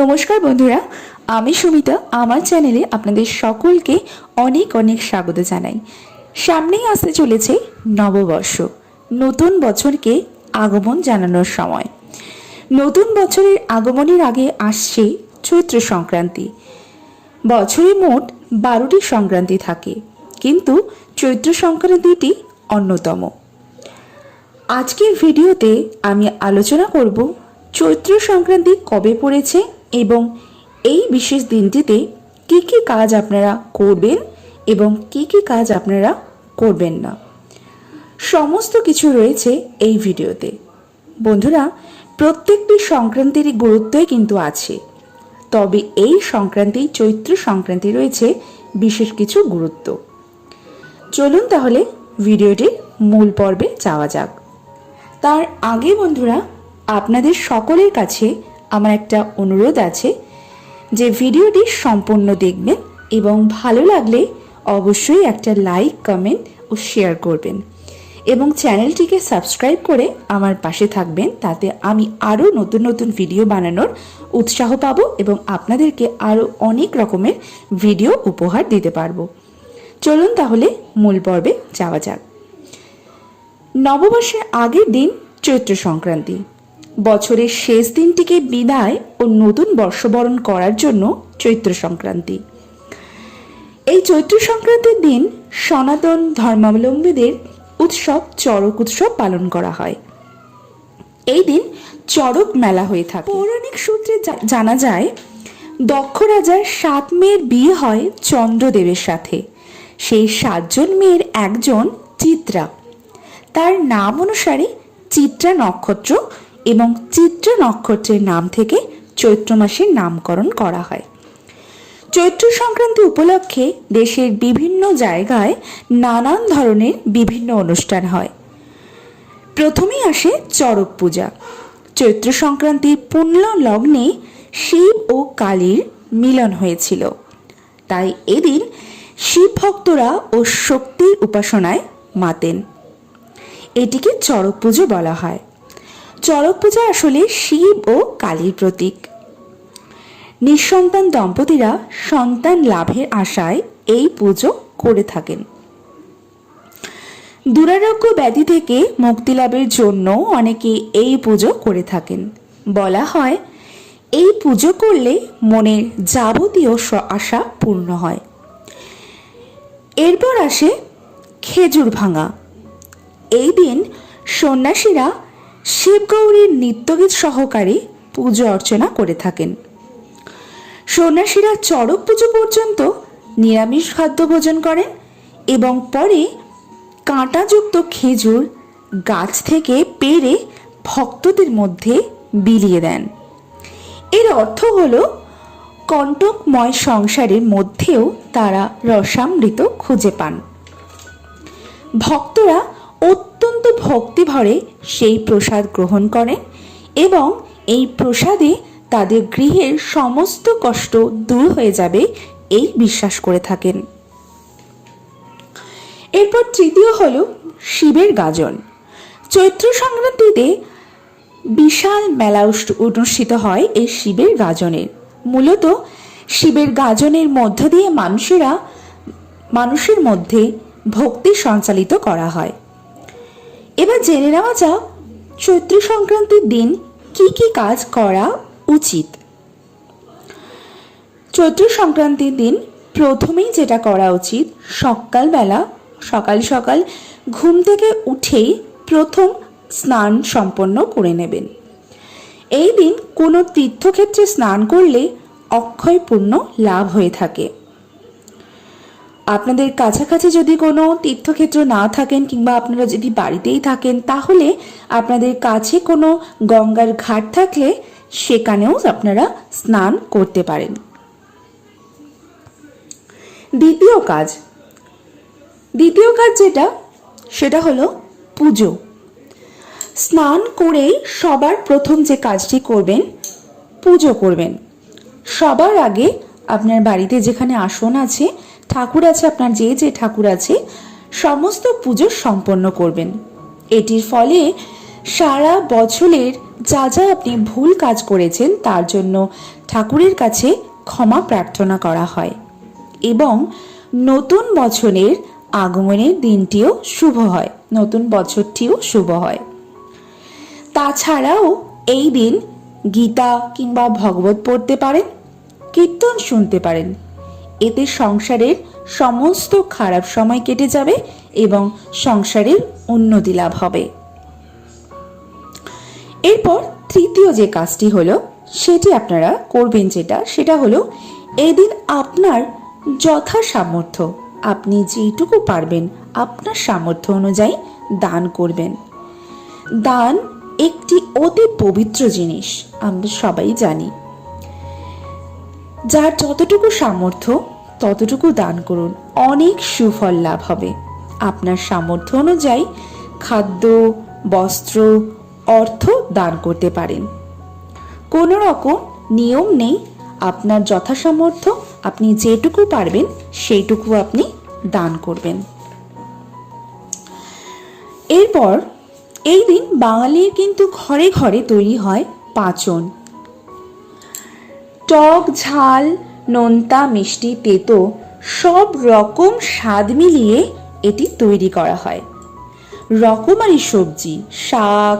নমস্কার বন্ধুরা, আমি সুমিতা। আমার চ্যানেলে আপনাদের সকলকে অনেক অনেক স্বাগত জানাই। সামনেই আসতে চলেছে নববর্ষ, নতুন বছরকে আগমন জানানোর সময়। নতুন বছরের আগমনের আগে আসছে চৈত্র সংক্রান্তি। বছরে মোট বারোটি সংক্রান্তি থাকে, কিন্তু চৈত্র সংক্রান্তিটি অন্যতম। আজকের ভিডিওতে আমি আলোচনা করব চৈত্র সংক্রান্তি কবে পড়েছে এবং এই বিশেষ দিনটিতে কি কি কাজ আপনারা করবেন এবং কি কি কাজ আপনারা করবেন না। সমস্ত কিছু রয়েছে এই ভিডিওতে। বন্ধুরা, প্রত্যেকটি সংক্রান্তিরই গুরুত্বই কিন্তু আছে। তবে এই সংক্রান্তি, চৈত্র সংক্রান্তি রয়েছে বিশেষ কিছু গুরুত্ব। চলুন তাহলে ভিডিওটির মূল পর্বে যাওয়া যাক। তার আগে বন্ধুরা, আপনাদের সকলের কাছে আমার একটা অনুরোধ আছে যে ভিডিওটি সম্পূর্ণ দেখবেন এবং ভালো লাগলে অবশ্যই একটা লাইক, কমেন্ট ও শেয়ার করবেন। এবং চ্যানেলটিকে সাবস্ক্রাইব করে আমার পাশে থাকবেন, তাতে আমি আরও নতুন নতুন ভিডিও বানানোর উৎসাহ পাবো এবং আপনাদেরকে আরও অনেক রকমের ভিডিও উপহার দিতে পারব। চলুন তাহলে মূল পর্বে যাওয়া যাক। নববর্ষের আগের দিন চৈত্র সংক্রান্তি। বছরের শেষ দিনটিকে বিদায় ও নতুন বর্ষবরণ করার জন্য চৈত্র সংক্রান্তি। এই চৈত্র সংক্রান্তির দিন সনাতন ধর্মাবলম্বীদের উৎসব, চড়ক উৎসব পালন করা হয়। এই দিন চড়ক মেলা হয়ে থাকে। পৌরাণিক সূত্রে জানা যায়, দক্ষ রাজার সাত মেয়ের বিয়ে হয় চন্দ্রদেবের সাথে। সেই সাতজন মেয়ের একজন চিত্রা। তার নাম অনুসারে চিত্রা নক্ষত্র এবং চিত্র নক্ষত্রের নাম থেকে চৈত্র মাসের নামকরণ করা হয়। চৈত্র সংক্রান্তি উপলক্ষে দেশের বিভিন্ন জায়গায় নানান ধরনের বিভিন্ন অনুষ্ঠান হয়। প্রথমেই আসে চড়ক পূজা। চৈত্র সংক্রান্তির পুণ্য লগ্নে শিব ও কালীর মিলন হয়েছিল। তাই এদিন শিব ভক্তরা ও শক্তির উপাসনায় মাতেন। এটিকে চড়ক পুজো বলা হয়। চড়ক পূজা আসলে শিব ও কালীর প্রতীক। নিঃসন্তান দম্পতিরা সন্তান লাভের আশায় এই পুজো করে থাকেন। দুরারোগ্য ব্যাধি থেকে মুক্তি লাভের জন্য অনেকে এই পুজো করে থাকেন। বলা হয়, এই পুজো করলে মনের যাবতীয় আশা পূর্ণ হয়। এরপর আসে খেজুর ভাঙা। এই দিন সন্ন্যাসীরা শিবগৌরীর নিত্যগীত সহকারে পুজো অর্চনা করে থাকেন। সন্ন্যাসীরা চড়ক পুজো পর্যন্ত নিরামিষ খাদ্য ভোজন করেন এবং পরে কাঁটাযুক্ত খেজুর গাছ থেকে পেরে ভক্তদের মধ্যে বিলিয়ে দেন। এর অর্থ হল, কণ্টকময় সংসারের মধ্যেও তারা রসামৃত খুঁজে পান। ভক্তরা অত্যন্ত ভক্তিভরে সেই প্রসাদ গ্রহণ করেন এবং এই প্রসাদে তাদের গৃহের সমস্ত কষ্ট দূর হয়ে যাবে এই বিশ্বাস করে থাকেন। এরপর তৃতীয় হল শিবের গাজন। চৈত্র সংক্রান্তিতে বিশাল মেলা অনুষ্ঠিত হয় এই শিবের গাজনের মূলত শিবের গাজনের মধ্য দিয়ে মানুষেরা মানুষের মধ্যে ভক্তি সঞ্চালিত করা হয়। এবার জেনে নেওয়া যাক চৈত্র সংক্রান্তির দিন কি কি কাজ করা উচিত। চৈত্র সংক্রান্তির দিন প্রথমেই যেটা করা উচিত, সকালবেলা, সকাল সকাল ঘুম থেকে উঠেই প্রথম স্নান সম্পন্ন করে নেবেন। এই দিন কোনো তীর্থক্ষেত্রে স্নান করলে অক্ষয় পুণ্য লাভ হয়ে থাকে। আপনাদের কাছাকাছি যদি কোনো তীর্থক্ষেত্র না থাকেন কিংবা আপনারা যদি বাড়িতেই থাকেন, তাহলে আপনাদের কাছে কোনো গঙ্গার ঘাট থাকলে সেখানেও আপনারা স্নান করতে পারেন। দ্বিতীয় কাজ। দ্বিতীয় কাজ যেটা, সেটা হলো পুজো। স্নান করেই সবার প্রথম যে কাজটি করবেন, পুজো করবেন। সবার আগে আপনার বাড়িতে যেখানে আসন আছে ঠাকুর আছে আপনার যে যে ঠাকুর আছে, সমস্ত পুজো সম্পন্ন করবেন। এটির ফলে সারা বছরের যা যা আপনি ভুল কাজ করেছেন, তার জন্য ঠাকুরের কাছে ক্ষমা প্রার্থনা করা হয়। এবং নতুন বছরের আগমনের দিনটিও শুভ হয়, নতুন বছরটিও শুভ হয়। তাছাড়াও এই দিন গীতা কিংবা ভগবত পড়তে পারেন, কীর্তন শুনতে পারেন। এতে সংসারের সমস্ত খারাপ সময় কেটে যাবে এবং সংসারের উন্নতি লাভ হবে। এরপর তৃতীয় যে কাজটি হলো, সেটি আপনারা করবেন যেটা, সেটা হলো এদিন আপনার যথা সামর্থ্য, আপনি যেটুকু পারবেন আপনার সামর্থ্য অনুযায়ী দান করবেন। দান একটি অতি পবিত্র জিনিস, আমরা সবাই জানি। যার যতটুকু সামর্থ্য, ততটুকু দান করুন। অনেক সুফল লাভ হবে। আপনার সামর্থ্য অনুযায়ী খাদ্য, বস্ত্র, অর্থ দান করতে পারেন। কোনো রকম নিয়ম নেই। আপনার যথাসামর্থ্য আপনি যেটুকু পারবেন, সেইটুকু আপনি দান করবেন। এরপর, এই দিন বাঙালির কিন্তু ঘরে ঘরে তৈরি হয় পাচন। টক ঝাল, নোনতা মিষ্টি, তেতো সব রকম স্বাদ মিলিয়ে এটি তৈরি করা হয়। রকমারি সবজি, শাক,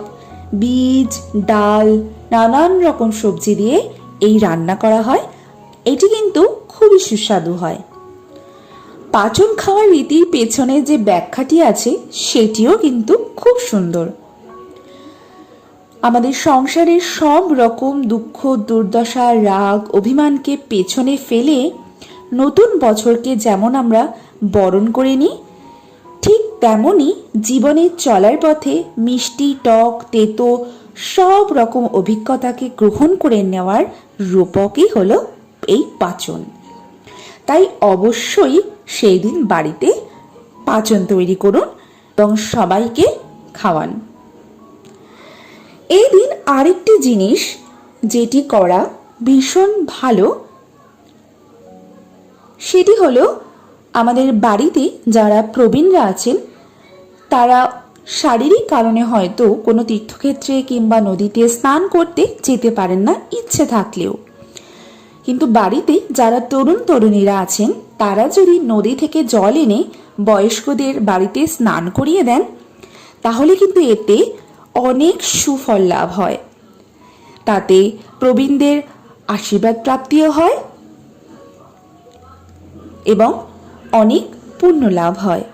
বীজ, ডাল, নানান রকম সবজি দিয়ে এই রান্না করা হয়। এটি কিন্তু খুবই সুস্বাদু হয়। পাচন খাওয়ার রীতির পেছনে যে ব্যাখ্যাটি আছে, সেটিও কিন্তু খুব সুন্দর। আমাদের সংসারের সব রকম দুঃখ, দুর্দশা, রাগ, অভিমানকে পেছনে ফেলে নতুন বছরকে যেমন আমরা বরণ করে নিই, ঠিক তেমনই জীবনে চলার পথে মিষ্টি, টক, তেতো সব রকম অভিজ্ঞতাকে গ্রহণ করে নেওয়ার রূপকই হলো এই পাচন। তাই অবশ্যই সেই দিন বাড়িতে পাচন তৈরি করুন এবং সবাইকে খাওয়ান। এই দিন আরেকটি জিনিস যেটি করা ভীষণ ভালো, সেটি হলো আমাদের বাড়িতে যারা প্রবীণরা আছেন, তারা শারীরিক কারণে হয়তো কোনো তীর্থক্ষেত্রে কিংবা নদীতে স্নান করতে যেতে পারেন না ইচ্ছে থাকলেও। কিন্তু বাড়িতে যারা তরুণ তরুণীরা আছেন, তারা যদি নদী থেকে জল এনে বয়স্কদের বাড়িতে স্নান করিয়ে দেন, তাহলে কিন্তু এতে অনেক সুফল লাভ হয়। তাতে প্রবীণদের আশীর্বাদ প্রাপ্তিও হয় এবং অনেক পুণ্য লাভ হয়।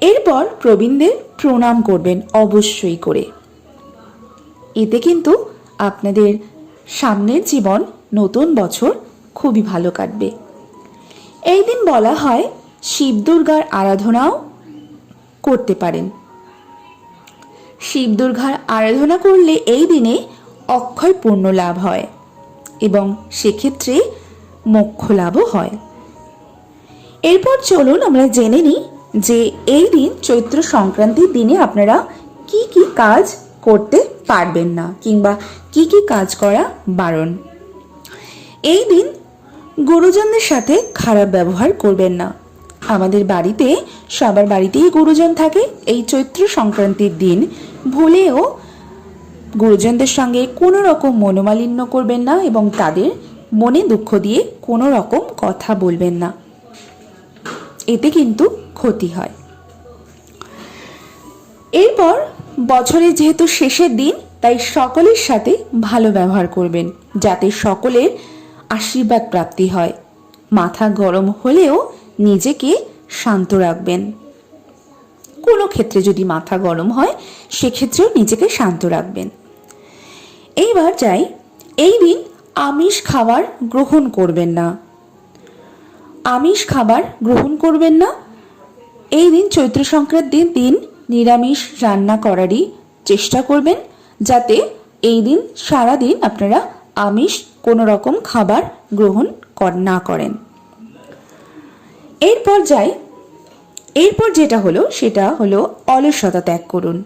এরপর প্রবীণদের প্রণাম করবেন অবশ্যই করে। এতে কিন্তু আপনাদের সামনের জীবন নতুন বছর খুবই ভালো কাটবে। এই দিন বলা হয় শিব দুর্গার আরাধনাও করতে পারেন। শিব দুর্গার আরাধনা করলে এই দিনে অক্ষয় পূর্ণ লাভ হয় এবং সেক্ষেত্রে মোক্ষ লাভও হয়। এরপর চলুন আমরা জেনে নিই যে এই দিন চৈত্র সংক্রান্তির দিনে আপনারা কি কি কাজ করতে পারবেন না কিংবা কি কি কাজ করা বারণ। এই দিন গুরুজনদের সাথে খারাপ ব্যবহার করবেন না। আমাদের বাড়িতে, সবার বাড়িতেই গুরুজন থাকে এই চৈত্র সংক্রান্তির দিন। ভুলেও গুরুজনদের সঙ্গে কোনো রকম মনোমালিন্য করবেন না এবং তাদের মনে দুঃখ দিয়ে কোনো রকম কথা বলবেন না। এতে কিন্তু ক্ষতি হয়। এরপর বছরের যেহেতু শেষের দিন, তাই সকলের সাথে ভালো ব্যবহার করবেন, যাতে সকলের আশীর্বাদ প্রাপ্তি হয়। মাথা গরম হলেও নিজেকে শান্ত রাখবেন। কোনো ক্ষেত্রে যদি মাথা গরম হয়, সেক্ষেত্রেও নিজেকে শান্ত রাখবেন। এইবার যাই, এই দিন আমিষ খাবার গ্রহণ করবেন না। আমিষ খাবার গ্রহণ করবেন না। এই দিন চৈত্র সংক্রান্তির দিন নিরামিষ রান্না করারই চেষ্টা করবেন, যাতে এই দিন সারা দিন আপনারা আমিষ কোনো রকম খাবার গ্রহণ না করেন। এরপর যাই, এরপর যেটা হলো সেটা হলো অলসতা ত্যাগ করুন।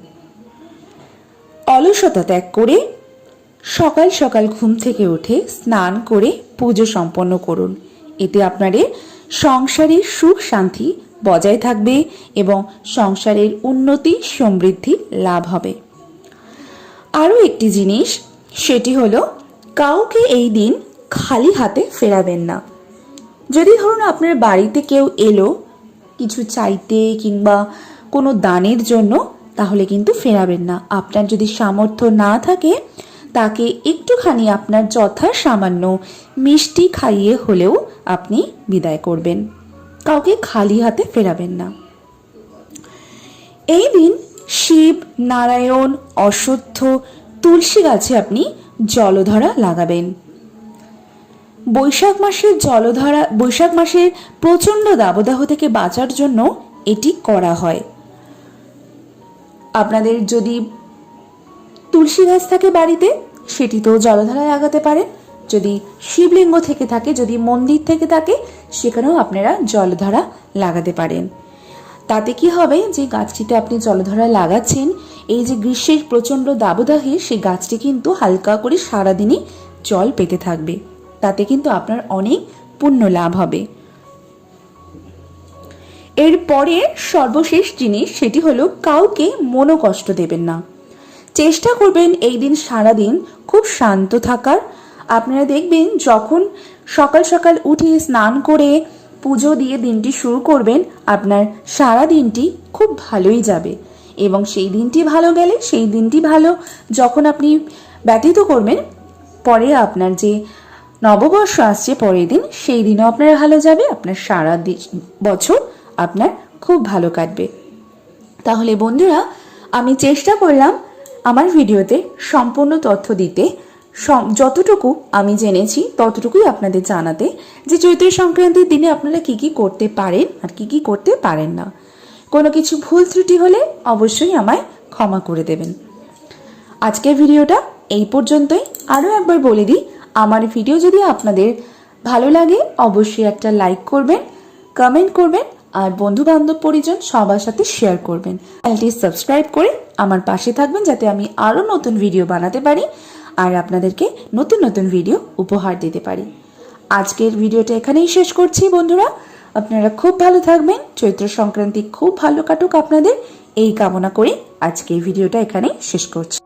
অলসতা ত্যাগ করে সকাল সকাল ঘুম থেকে উঠে স্নান করে পুজো সম্পন্ন করুন। এতে আপনাদের সংসারের সুখ শান্তি বজায় থাকবে এবং সংসারের উন্নতি, সমৃদ্ধি লাভ হবে। আরও একটি জিনিস, সেটি হলো কাউকে এই দিন খালি হাতে ফেরাবেন না। যদি ধরুন আপনার বাড়িতে কেউ এলো কিছু চাইতে কিংবা কোনো দানের জন্য, তাহলে কিন্তু ফেরাবেন না। আপনার যদি সামর্থ্য না থাকে, তাকে একটুখানি আপনার যথা সামান্য মিষ্টি খাইয়ে হলেও আপনি বিদায় করবেন। কাউকে খালি হাতে ফেরাবেন না। এই দিন শিব, নারায়ণ, অশ্বত্থ, তুলসী গাছে আপনি জলধরা লাগাবেন। বৈশাখ মাসের জলধারা, বৈশাখ মাসের প্রচণ্ড দাবদাহ থেকে বাঁচার জন্য এটি করা হয়। আপনাদের যদি তুলসী গাছ থাকে বাড়িতে সেটিতেও জলধারা লাগাতে পারেন যদি শিবলিঙ্গ থেকে থাকে, যদি মন্দির থেকে থাকে, সেখানেও আপনারা জলধারা লাগাতে পারেন। তাতে কি হবে? যে গাছটিতে আপনি জলধারা লাগাচ্ছেন, এই যে গ্রীষ্মের প্রচণ্ড দাবদাহে, সেই গাছটি কিন্তু হালকা করে সারাদিনই জল পেতে থাকবে। তাতে কিন্তু আপনার অনেক পুণ্য লাভ হবে। এরপরে সর্বশেষ জিনিস সেটি হলো কাউকে মনোকষ্ট দেবেন না। চেষ্টা করবেন এই দিন সারাদিন খুব শান্ত থাকার। আপনারা দেখবেন যখন সকাল সকাল উঠে স্নান করে পুজো দিয়ে দিনটি শুরু করবেন, আপনার সারা দিনটি খুব ভালোই যাবে। এবং সেই দিনটি ভালো গেলে সেই দিনটি ভালো। যখন আপনি ব্যতীত করবেন, পরে আপনার যে নববর্ষ আসছে, পরের দিন সেই দিনও আপনার ভালো যাবে, আপনার সারা বছর আপনার খুব ভালো কাটবে। তাহলে বন্ধুরা, আমি চেষ্টা করলাম আমার ভিডিওতে সম্পূর্ণ তথ্য দিতে। যতটুকু আমি জেনেছি ততটুকুই আপনাদের জানাতে যে চৈত্র সংক্রান্তির দিনে আপনারা কি কি করতে পারেন আর কি কি করতে পারেন না। কোনো কিছু ভুল ত্রুটি হলে অবশ্যই আমায় ক্ষমা করে দেবেন। আজকের ভিডিওটা এই পর্যন্তই। আরও একবার বলে দিই আমার ভিডিও যদি আপনাদের ভালো লাগে, অবশ্যই একটা লাইক করবেন কমেন্ট করবেন, আর বন্ধু বান্ধব পরিজন সবার সাথে শেয়ার করবেন। চ্যানেলটি সাবস্ক্রাইব করে আমার পাশে থাকবেন যাতে আমি আরও নতুন ভিডিও বানাতে পারি আর আপনাদেরকে নতুন নতুন ভিডিও উপহার দিতে পারি। আজকের ভিডিওটা এখানেই শেষ করছি বন্ধুরা। আপনারা খুব ভালো থাকবেন। চৈত্র সংক্রান্তি খুব ভালো কাটুক আপনাদের। এই কামনা করে আজকের ভিডিওটা এখানেই শেষ করছি।